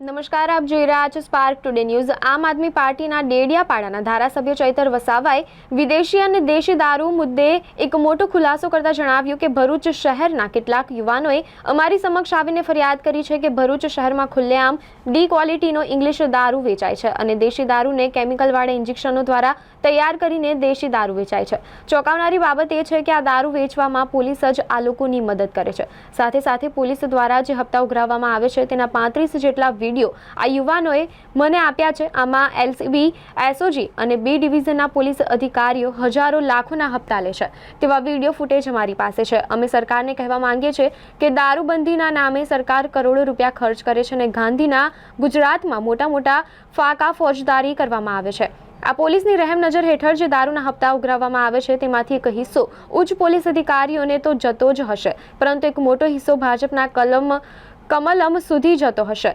નમસ્કાર, આપ જોઈ રહ્યા છો સ્પાર્ક ટુડે ન્યૂઝ આમ આદમી પાર્ટીના ડેડિયાપાડાના ધારાસભ્ય ચૈતર વસાવાએ વિદેશી અને દેશી દારૂ મુદ્દે એક મોટો ખુલાસો કરતા જણાવ્યું કે ભરૂચ શહેરના કેટલાક યુવાનોએ અમારી સમક્ષ આવીને ફરિયાદ કરી છે કે ભરૂચ શહેરમાં ખુલ્લેઆમ ડી ક્વોલિટીનો ઇંગ્લિશ દારૂ વેચાય છે અને દેશી દારૂને કેમિકલવાળા ઇન્જેક્શનો દ્વારા તૈયાર કરીને દેશી દારૂ વેચાય છે. ચોંકાવનારી બાબત એ છે કે આ દારૂ વેચવામાં પોલીસ જ આ લોકોની મદદ કરે છે. સાથે સાથે પોલીસ દ્વારા જે હપ્તા ઉઘરાવવામાં આવે છે તેના પાંત્રીસ જેટલા વીડિયો. આ યુવાનોએ મને આપ્યા છે. આમાં એલસીબી, એસઓજી અને બી ડિવિઝનના પોલીસ અધિકારીઓ હજારો લાખોના હપ્તા લે છે. તેવા વીડિયો ફૂટેજ અમારી પાસે છે. અમે સરકારને કહેવા માંગીએ છીએ કે દારૂબંધીના નામે સરકાર કરોડો રૂપિયા ખર્ચ કરે છે અને ગાંધીના ગુજરાતમાં મોટા મોટા ફાકા ફોજદારી કરવામાં આવે છે. આ પોલીસની રહેમ નજર હેઠળ જે દારૂના હપ્તા ઉઘરાવવામાં આવે છે તેમાંથી એક હિસ્સો ઉચ્ચ પોલીસ અધિકારીઓને તો જતો જ હશે, પરંતુ એક મોટો હિસ્સો ભાજપના કલમ કમલમ સુધી જતો હશે.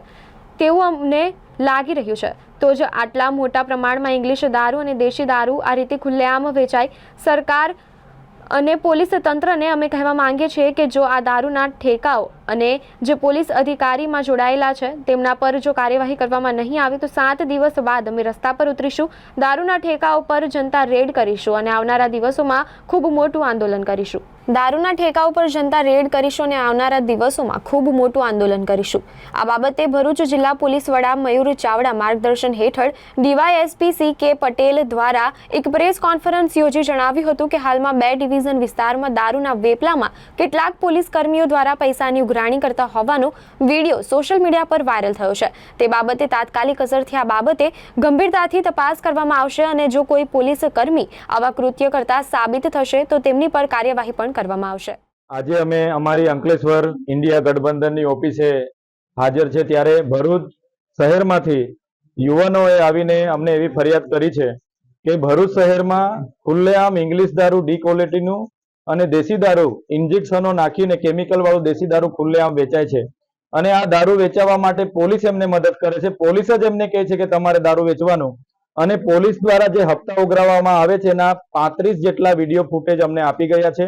તેવું અમને લાગી રહ્યું છે. તો જ આટલા મોટા પ્રમાણમાં ઇંગ્લિશ દારૂ અને દેશી દારૂ આ રીતે ખુલ્લેઆમ વેચાય. સરકાર અને પોલીસ તંત્રને અમે કહેવા માંગીએ છીએ કે જો આ દારૂના ઠેકાઓ અને જે પોલીસ અધિકારીમાં જોડાયેલા છે, તેમના પર જો કાર્યવાહી કરવામાં નહીં આવે, તો સાત દિવસ બાદ અમે રસ્તા પર ઉતરીશું, દારૂના ઠેકાઓ પર જનતા રેડ કરીશું અને આવનારા દિવસોમાં ખૂબ મોટું આંદોલન કરીશું. દારૂના ઠેકા પર જનતા રેડ કરીશું અને આવનારા દિવસોમાં ખૂબ મોટું આંદોલન કરીશું. આ બાબતે ભરૂચ જિલ્લા પોલીસ વડા મયુર ચાવડા માર્ગદર્શન હેઠળ ડીવાયએસપી સી કે પટેલ દ્વારા એક પ્રેસ કોન્ફરન્સ યોજી જણાવ્યું હતું કે હાલમાં બે ડિવિઝન વિસ્તારમાં દારૂના વેપલામાં કેટલાક પોલીસ કર્મીઓ દ્વારા પૈસાની ઉઘરાણી કરતા હોવાનો વીડિયો સોશિયલ મીડિયા પર વાયરલ થયો છે. તે બાબતે તાત્કાલિક અસરથી આ બાબતે ગંભીરતાથી તપાસ કરવામાં આવશે અને જો કોઈ પોલીસ કર્મી આવા કૃત્ય કરતા સાબિત થશે તો તેમની પર કાર્યવાહી પણ કરવામાં આવશે. આજે અમે અમારી અંકલેશ્વર ઇન્ડિયા ગઠબંધનની ઓફિસે હાજર છે ત્યારે ભરૂચ શહેરમાંથી યુવાનોએ આવીને અમને એવી ફરિયાદ કરી છે કે ભરૂચ શહેરમાં ખુલ્લેઆમ ઇંગ્લિશ દારૂ ડી ક્વોલિટીનું અને દેશી દારૂ ઇન્જેક્શનો નાખીને કેમિકલ વાળું દેશી દારૂ ખુલ્લેઆમ વેચાય છે. અને આ દારૂ વેચાવા માટે પોલીસ એમને મદદ કરે છે. પોલીસ જ એમને કહે છે કે તમારે દારૂ વેચવાનું. અને પોલીસ દ્વારા જે હપ્તા ઉઘરાવવામાં આવે છે એના પાંત્રીસ જેટલા વીડિયો ફૂટેજ અમને આપી ગયા છે.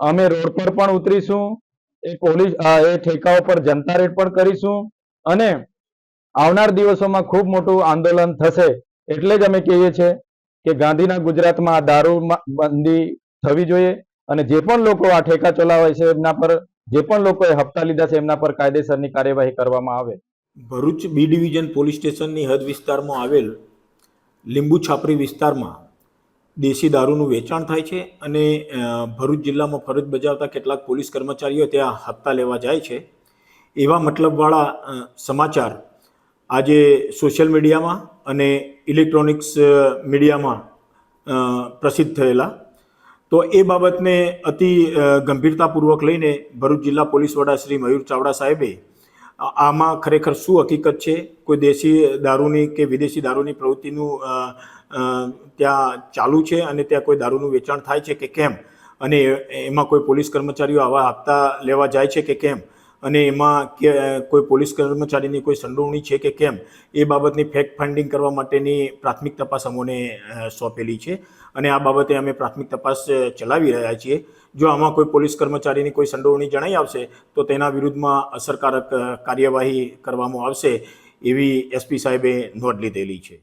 અમે રોડ પર પણ ઉતરીશું, એ પોલીસ એ ઠેકાઓ પર જનતા રેડ પણ કરીશું અને આવનાર દિવસોમાં ખૂબ મોટું આંદોલન થશે એટલે જ અમે કહીએ છીએ કે ગાંધીના ગુજરાતમાં દારૂ બંધી થવી જોઈએ અને જે પણ લોકો આ ઠેકા ચલાવે છે એમના પર, જે પણ લોકોએ હપ્તા લીધા છે એમના પર કાયદેસરની કાર્યવાહી કરવામાં આવે. ભરૂચ બી ડિવિઝન પોલીસ સ્ટેશનની હદ વિસ્તારમાં આવેલ લીંબુ છાપરી વિસ્તારમાં દેશી દારૂનું વેચાણ થાય છે અને ભરૂચ જિલ્લામાં ફરજ બજાવતા કેટલાક પોલીસ કર્મચારીઓ ત્યાં હપ્તા લેવા જાય છે. એવા મતલબવાળા સમાચાર આજે સોશિયલ મીડિયામાં અને ઇલેક્ટ્રોનિક્સ મીડિયામાં પ્રસિદ્ધ થયેલા. તો એ બાબતને અતિ ગંભીરતાપૂર્વક લઈને ભરૂચ જિલ્લા પોલીસ વડા શ્રી મયુર ચાવડા સાહેબે આમાં ખરેખર શું હકીકત છે? કોઈ દેશી દારૂની કે વિદેશી દારૂની પ્રવૃત્તિનું ત્યાં ચાલુ છે અને ત્યાં કોઈ દારૂનું વેચાણ થાય છે કે કેમ? અને એમાં કોઈ પોલીસ કર્મચારીઓ આવા હપ્તા લેવા જાય છે કે કેમ? અને એમાં કે કોઈ પોલીસ કર્મચારીની કોઈ સંડોવણી છે કે કેમ, એ બાબતની ફેક્ટ ફાઇન્ડિંગ કરવા માટેની પ્રાથમિક તપાસ અમોને સોંપેલી છે. અને આ બાબતે અમે પ્રાથમિક તપાસ ચલાવી રહ્યા છીએ. જો આમાં કોઈ પોલીસ કર્મચારીની કોઈ સંડોવણી જણાઈ આવશે, તો તેના વિરુદ્ધમાં અસરકારક કાર્યવાહી કરવામાં આવશે, એવી એસપી સાહેબે નોંધ લીધેલી છે.